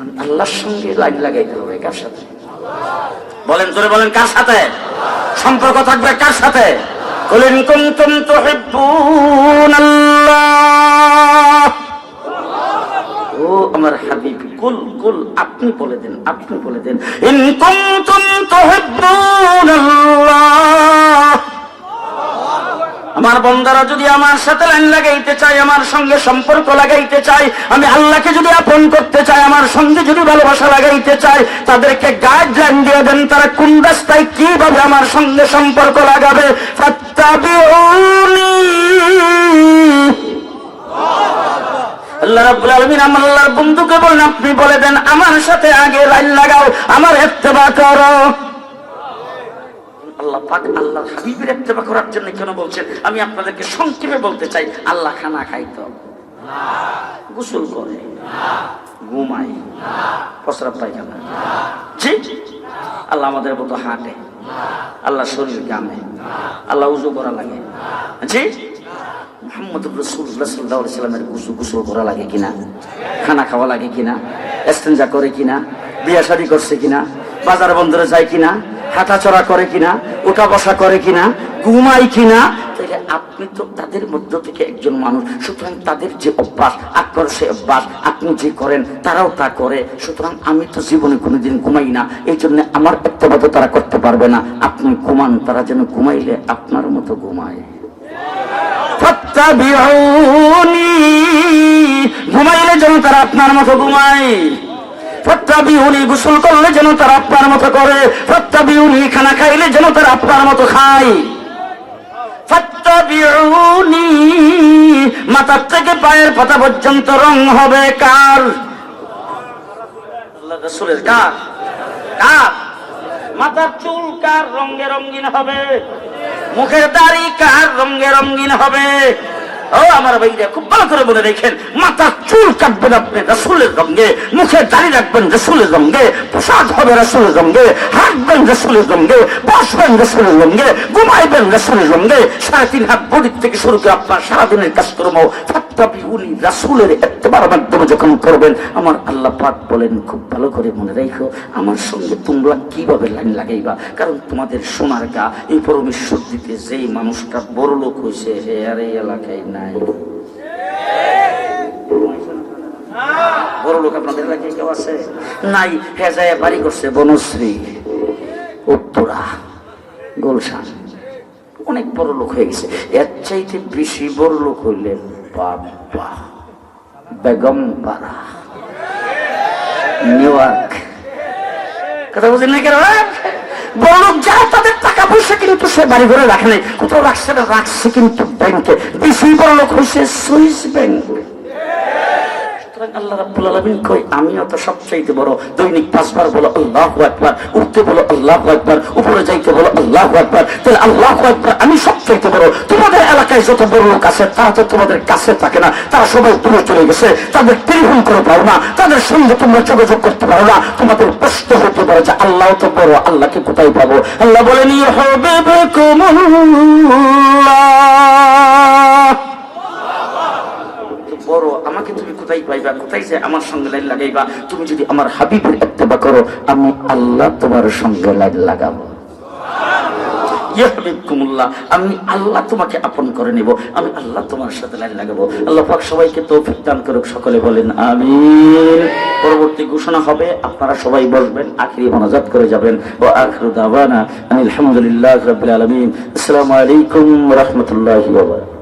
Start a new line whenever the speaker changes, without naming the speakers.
এখন আল্লাহর সঙ্গে লাইন লাগাইতে হবে কার সাথে? বলেন জোরে বলেন কার সাথে? সম্পর্ক থাকবে কার সাথে? বলেন কুনতুম তুহিব্বুন আল্লাহ। ও আমার হাবিব কুল কুল আপনি বলে দেন আপনি বলে দেন। ইন কুনতুম তুহিব্বুন আল্লাহ। আমার বন্দারা যদি আমার সাথে লাইন লাগাইতে চায়, আমার সঙ্গে সম্পর্ক লাগাইতে চায়, আমি আল্লাহকে যদি আপন করতে চাই, আমার সঙ্গে যদি ভালোবাসা লাগাইতে চায়, তাদেরকে গাইডলাইন দিয়ে দেন, তারা কোন রাস্তায় কীভাবে আমার সঙ্গে সম্পর্ক লাগাবে? আল্লাহ বন্ধুকে বলেন, আপনি বলে দেন, আমার সাথে আগে লাইন লাগাও, আমার ইত্তেবা করো। আল্লাহ পাক আল্লাহ হাবিবের ইত্তেবা করার জন্য কেন বলছেন? আমি আপনাদেরকে সংক্ষেপে বলতে চাই আল্লাহ খানা খাইত গোসল করে। ঘুমাই প্রস্রাব পায়খানা। জি? আল্লাহ আমাদের মতো হাঁটে। আল্লাহ। শরীর গামে আল্লাহ। উজু করা লাগে। জি? মোহাম্মদ গুসু গুসল করা লাগে কিনা? খানা খাওয়া লাগে কিনা? এস্তেঞ্জা করে কিনা? বিয়া শাদি করছে কিনা? বাজার বন্দরে যায় কিনা হাঁটাচড়া করে কিনা উঠা বসা করে কিনা ঘুমাই কিনা তাহলে আপনি তো তাদের মধ্য থেকে একজন মানুষ, সুতরাং তাদের যে অভ্যাস আপনার সে অভ্যাস, আপনি যে করেন, তারাও তা করে। সুতরাং আমি তো জীবনে কোনোদিন ঘুমাই না এই জন্য আমার ব্যক্তিগত তারা করতে পারবে না। আপনি ঘুমান, তারা যেন ঘুমাইলে আপনার মতো ঘুমায়। ঘুমাইলে যেন তারা আপনার মতো ঘুমায়। ফাত্তাবিউনি গোসল করলে যেন তার আপনার মতো করে ফাত্তাবিউনি খানা খাইলে যেন তার আপনার মতো খায়। ফাত্তাবিউনি মাথার থেকে পায়ের পাতা পর্যন্ত রং হবে কার? আল্লাহ কার? মাথার চুল কার রঙে রঙিন হবে? মুখের দাড়ি কার রঙে রঙিন হবে? ও আমার ভাইরা, খুব ভালো করে বলে রেখেন মাথার চুল কাটবেন আপনি রসুলের রঙে, মুখে দাড়ি রাখবেন রসুলের রঙে, পোশাক হবে রসুলের রঙে, হাঁটবেন রসুলের রঙে, বসবেন রসুলের রঙে, ঘুমাইবেন রসুলের রঙে, সাড়ে তিন হাত বডির থেকে শুরু করে আপনার সারাদিনের কাজকর্ম যখন করবেন, আমার আল্লাহ বলেন, খুব ভালো করে মনে আমার সঙ্গে তোমরা লাইন লাগাইবা? কারণ তোমাদের সোনার গা, এই পরমেশ্বর দিতে যেই মানুষটা বড় লোক হয়েছে হে আর এই এলাকায় নাই। বড় লোক আপনাদের এলাকায় কেউ আছে? নাই হেজায় বাড়ি করছে বনশ্রী, উত্তরা, গোলশান। অনেক বড় লোক হয়ে গেছে। এর চাইতে বেশি বড় লোক হইলে বাবা বেগম পাড়া নিউ ইয়র্ক কথা বুঝলেন না কেন হ্যাঁ? বড় যা তাদের টাকা পয়সা কিন্তু সে বাড়ি ঘরে রাখে নাই, কোথাও রাখছে না, রাখছে কিন্তু ব্যাংকে বেশি বড় লোক হয়েছে সুইস ব্যাংক সুতরাং আল্লাহ রাব্বুল আলামিন কই আমিও তো সবচাইতে বড় দৈনিক পাঁচবার বলো আল্লাহু আকবার, উঠতে বলো আল্লাহু আকবার, উপরে যাইতে বলো আল্লাহু আকবার, তাহলে আল্লাহু আকবার আমি সবচাইতে বড়। তোমাদের এলাকায় যত বড় লোক আছে তারা তো তোমাদের কাছে থাকে না। তারা সবাই দূরে চলে গেছে। তাদের টেলিফোন করে পারো না। তাদের সঙ্গে তোমরা যোগাযোগ করতে পারো না। তোমাদের প্রশ্ন হতে পারে যে আল্লাহ তো বড়, আল্লাহকে কোথায় পাবো? আল্লাহ বলেন হবে বড়, আমাকে তুমি কোথায় পাইবা? কোথায় যে আমার সঙ্গে লাইন লাগাইবা? তুমি যদি আমার হাবিবের ইত্তেবা করো, আমি আল্লাহ তোমার সঙ্গে লাইন লাগাবো। আমি আল্লাহ তোমাকে আপন করে নেব, আমি আল্লাহ তোমার সাথে লাইন লাগাবো। আল্লাহ পাক সবাইকে তৌফিক দান করুক, সকলে বলেন আমিন। পরবর্তী ঘোষণা হবে, আপনারা সবাই বসবেন, আখিরি মোনাজাত করে যাবেন। ও আখিরু দাওয়ানা আলহামদুলিল্লাহ রাব্বিল আলামিন। আসসালামু আলাইকুম রাহমাতুল্লাহি ওয়া বারাকাতুহু।